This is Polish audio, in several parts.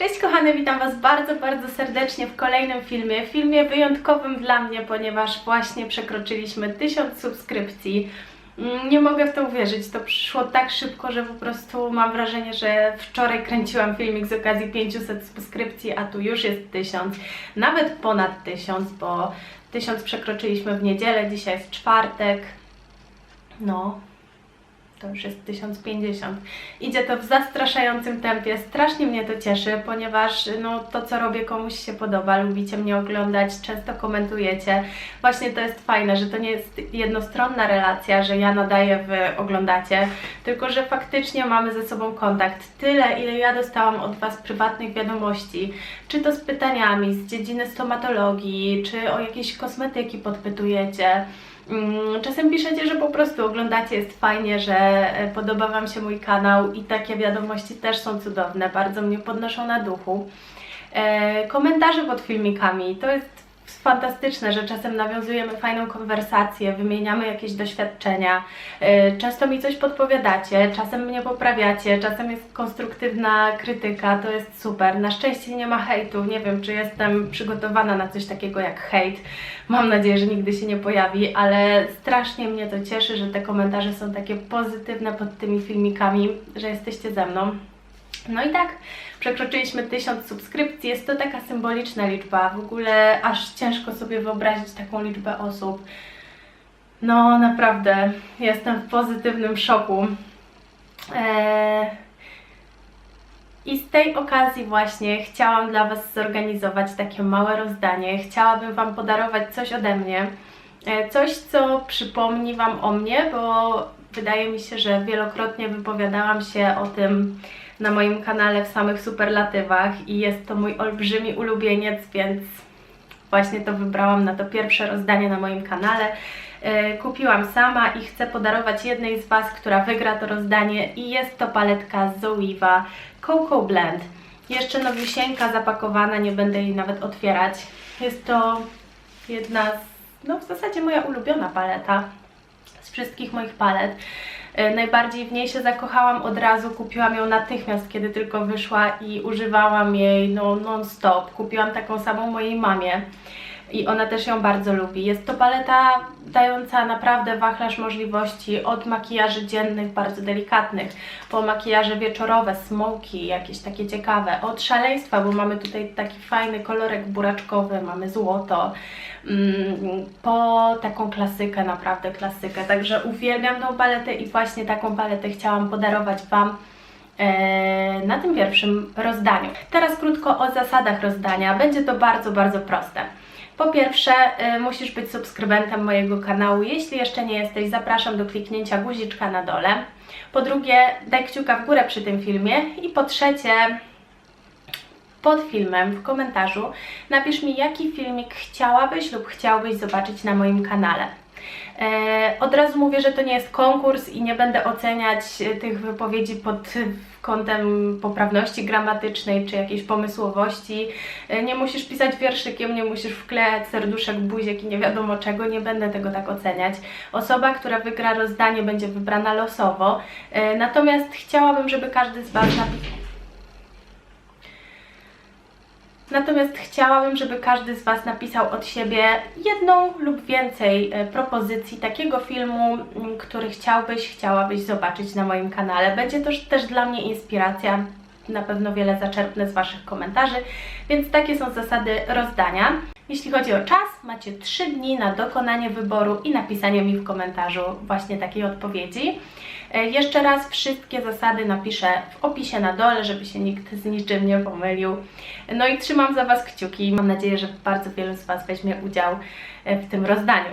Cześć kochane, witam Was bardzo, bardzo serdecznie w kolejnym filmie. Filmie wyjątkowym dla mnie, ponieważ właśnie przekroczyliśmy 1000 subskrypcji. Mm, Nie mogę w to uwierzyć, to przyszło tak szybko, że po prostu mam wrażenie, że wczoraj kręciłam filmik z okazji 500 subskrypcji, a tu już jest 1000, nawet ponad 1000, bo 1000 przekroczyliśmy w niedzielę, dzisiaj jest czwartek. No, to już jest 1050. Idzie to w zastraszającym tempie. Strasznie mnie to cieszy, ponieważ no, to, co robię, komuś się podoba. Lubicie mnie oglądać, często komentujecie. Właśnie to jest fajne, że to nie jest jednostronna relacja, że ja nadaję, wy oglądacie, tylko że faktycznie mamy ze sobą kontakt. Tyle, ile ja dostałam od Was prywatnych wiadomości, czy to z pytaniami z dziedziny stomatologii, czy o jakieś kosmetyki podpytujecie. Mm, Czasem piszecie, że po prostu oglądacie, jest fajnie, że e, podoba Wam się mój kanał i takie wiadomości też są cudowne, bardzo mnie podnoszą na duchu. E, komentarze pod filmikami, to jest fantastyczne, że czasem nawiązujemy fajną konwersację, wymieniamy jakieś doświadczenia, e, często mi coś podpowiadacie, czasem mnie poprawiacie, czasem jest konstruktywna krytyka, to jest super. Na szczęście nie ma hejtu, nie wiem czy jestem przygotowana na coś takiego jak hejt, mam nadzieję, że nigdy się nie pojawi, ale strasznie mnie to cieszy, że te komentarze są takie pozytywne pod tymi filmikami, że jesteście ze mną. No i tak, przekroczyliśmy 1000 subskrypcji, jest to taka symboliczna liczba, w ogóle aż ciężko sobie wyobrazić taką liczbę osób. No naprawdę, jestem w pozytywnym szoku. Eee... I z tej okazji właśnie chciałam dla Was zorganizować takie małe rozdanie. Chciałabym Wam podarować coś ode mnie. E, Coś, co przypomni Wam o mnie, bo wydaje mi się, że wielokrotnie wypowiadałam się o tym na moim kanale w samych superlatywach i jest to mój olbrzymi ulubieniec, więc właśnie to wybrałam na to pierwsze rozdanie na moim kanale. E, Kupiłam sama i chcę podarować jednej z Was, która wygra to rozdanie i jest to paletka Zoewa Cocoa Blend. Jeszcze nowisieńka zapakowana, nie będę jej nawet otwierać. Jest to jedna z, no w zasadzie moja ulubiona paleta wszystkich moich palet. E, Najbardziej w niej się zakochałam od razu, kupiłam ją natychmiast, kiedy tylko wyszła i używałam jej no, non-stop. Kupiłam taką samą mojej mamie i ona też ją bardzo lubi. Jest to paleta dająca naprawdę wachlarz możliwości od makijaży dziennych, bardzo delikatnych, po makijaże wieczorowe, smoki, jakieś takie ciekawe, od szaleństwa, bo mamy tutaj taki fajny kolorek buraczkowy, mamy złoto, mm, po taką klasykę, naprawdę klasykę. Także uwielbiam tą paletę i właśnie taką paletę chciałam podarować Wam e, na tym pierwszym rozdaniu. Teraz krótko o zasadach rozdania. Będzie to bardzo, bardzo proste. Po pierwsze, y, musisz być subskrybentem mojego kanału. Jeśli jeszcze nie jesteś, zapraszam do kliknięcia guziczka na dole. Po drugie, daj kciuka w górę przy tym filmie. I po trzecie, pod filmem w komentarzu napisz mi, jaki filmik chciałabyś lub chciałbyś zobaczyć na moim kanale. E, Od razu mówię, że to nie jest konkurs i nie będę oceniać e, tych wypowiedzi pod kątem poprawności gramatycznej czy jakiejś pomysłowości. E, Nie musisz pisać wierszykiem, nie musisz wklejać serduszek, buziek i nie wiadomo czego, nie będę tego tak oceniać. Osoba, która wygra rozdanie będzie wybrana losowo, E, natomiast chciałabym, żeby każdy z Was napisał Natomiast chciałabym, żeby każdy z Was napisał od siebie jedną lub więcej e, propozycji takiego filmu, który chciałbyś, chciałabyś zobaczyć na moim kanale. Będzie to też dla mnie inspiracja. Na pewno wiele zaczerpnę z Waszych komentarzy, więc takie są zasady rozdania. Jeśli chodzi o czas, macie 3 dni na dokonanie wyboru i napisanie mi w komentarzu właśnie takiej odpowiedzi. E, Jeszcze raz wszystkie zasady napiszę w opisie na dole, żeby się nikt z niczym nie pomylił. No i trzymam za Was kciuki. Mam nadzieję, że bardzo wielu z Was weźmie udział e, w tym rozdaniu.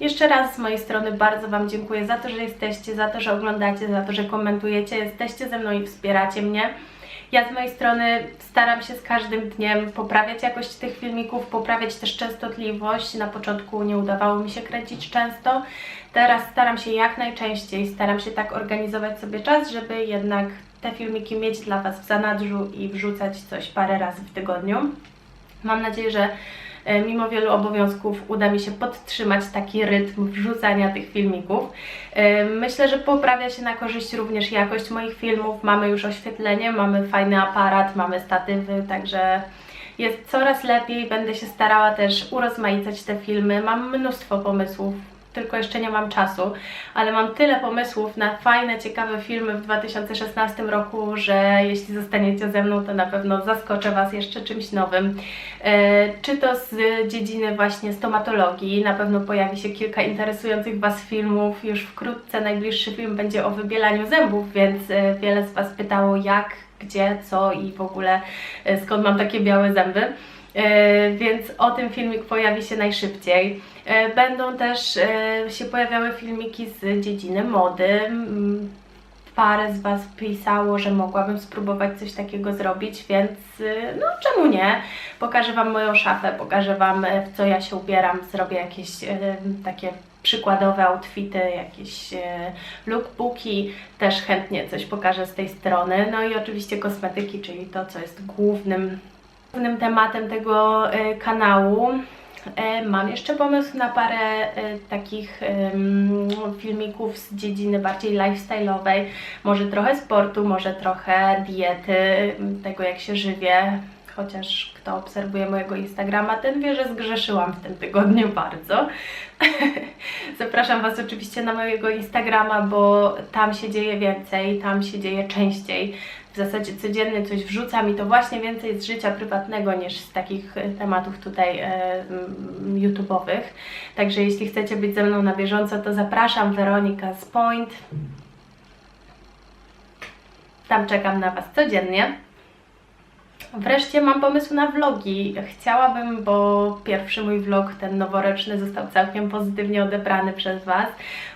Jeszcze raz z mojej strony bardzo Wam dziękuję za to, że jesteście, za to, że oglądacie, za to, że komentujecie, jesteście ze mną i wspieracie mnie. Ja z mojej strony staram się z każdym dniem poprawiać jakość tych filmików, poprawiać też częstotliwość. Na początku nie udawało mi się kręcić często. Teraz staram się jak najczęściej, staram się tak organizować sobie czas, żeby jednak te filmiki mieć dla Was w zanadrzu i wrzucać coś parę razy w tygodniu. Mam nadzieję, że mimo wielu obowiązków uda mi się podtrzymać taki rytm wrzucania tych filmików. E, Myślę, że poprawia się na korzyść również jakość moich filmów. Mamy już oświetlenie, mamy fajny aparat, mamy statywy, także jest coraz lepiej. Będę się starała też urozmaicać te filmy. Mam mnóstwo pomysłów, tylko jeszcze nie mam czasu, ale mam tyle pomysłów na fajne, ciekawe filmy w 2016 roku, że jeśli zostaniecie ze mną, to na pewno zaskoczę Was jeszcze czymś nowym. E, czy to z dziedziny właśnie stomatologii, na pewno pojawi się kilka interesujących Was filmów. Już wkrótce najbliższy film będzie o wybielaniu zębów, więc e, wiele z Was pytało jak, gdzie, co i w ogóle e, skąd mam takie białe zęby. E, więc o tym filmik pojawi się najszybciej. E, Będą też e, się pojawiały filmiki z dziedziny mody. Parę z Was pisało, że mogłabym spróbować coś takiego zrobić, więc no czemu nie? Pokażę Wam moją szafę, pokażę Wam w co ja się ubieram, zrobię jakieś takie przykładowe outfity, jakieś lookbooki, też chętnie coś pokażę z tej strony. No i oczywiście kosmetyki, czyli to, co jest głównym Głównym tematem tego e, kanału e, mam jeszcze pomysł na parę e, takich filmików z dziedziny bardziej lifestyle'owej, może trochę sportu, może trochę diety, tego jak się żywię, chociaż kto obserwuje mojego Instagrama, ten wie, że zgrzeszyłam w tym tygodniu bardzo. Zapraszam Was oczywiście na mojego Instagrama, bo tam się dzieje więcej, tam się dzieje częściej. W zasadzie codziennie coś wrzucam i to właśnie więcej z życia prywatnego niż z takich e, tematów tutaj e, YouTube'owych. Także jeśli chcecie być ze mną na bieżąco, to zapraszam Weronika z Point. Tam czekam na Was codziennie. Wreszcie mam pomysł na vlogi. Chciałabym, bo pierwszy mój vlog, ten noworoczny, został całkiem pozytywnie odebrany przez Was.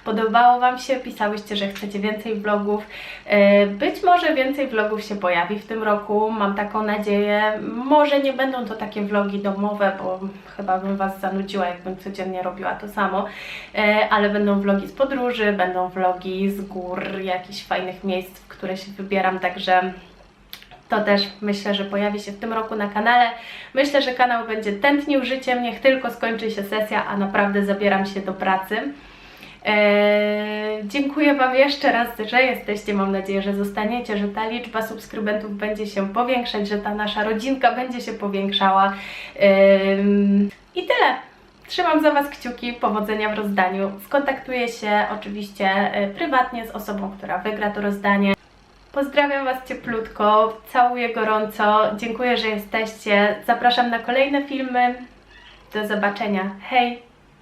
Podobało Wam się, pisałyście, że chcecie więcej vlogów. E, Być może więcej vlogów się pojawi w tym roku, mam taką nadzieję. Może nie będą to takie vlogi domowe, bo chyba bym Was zanudziła, jakbym codziennie robiła to samo, E, ale będą vlogi z podróży, będą vlogi z gór, jakichś fajnych miejsc, w które się wybieram, także to też myślę, że pojawi się w tym roku na kanale. Myślę, że kanał będzie tętnił życiem, niech tylko skończy się sesja, a naprawdę zabieram się do pracy. Eee, dziękuję Wam jeszcze raz, że jesteście. Mam nadzieję, że zostaniecie, że ta liczba subskrybentów będzie się powiększać, że ta nasza rodzinka będzie się powiększała. Eee, I tyle. Trzymam za Was kciuki, powodzenia w rozdaniu. Skontaktuję się oczywiście e, prywatnie z osobą, która wygra to rozdanie. Pozdrawiam Was cieplutko, całuję gorąco, dziękuję, że jesteście. Zapraszam na kolejne filmy. Do zobaczenia. Hej!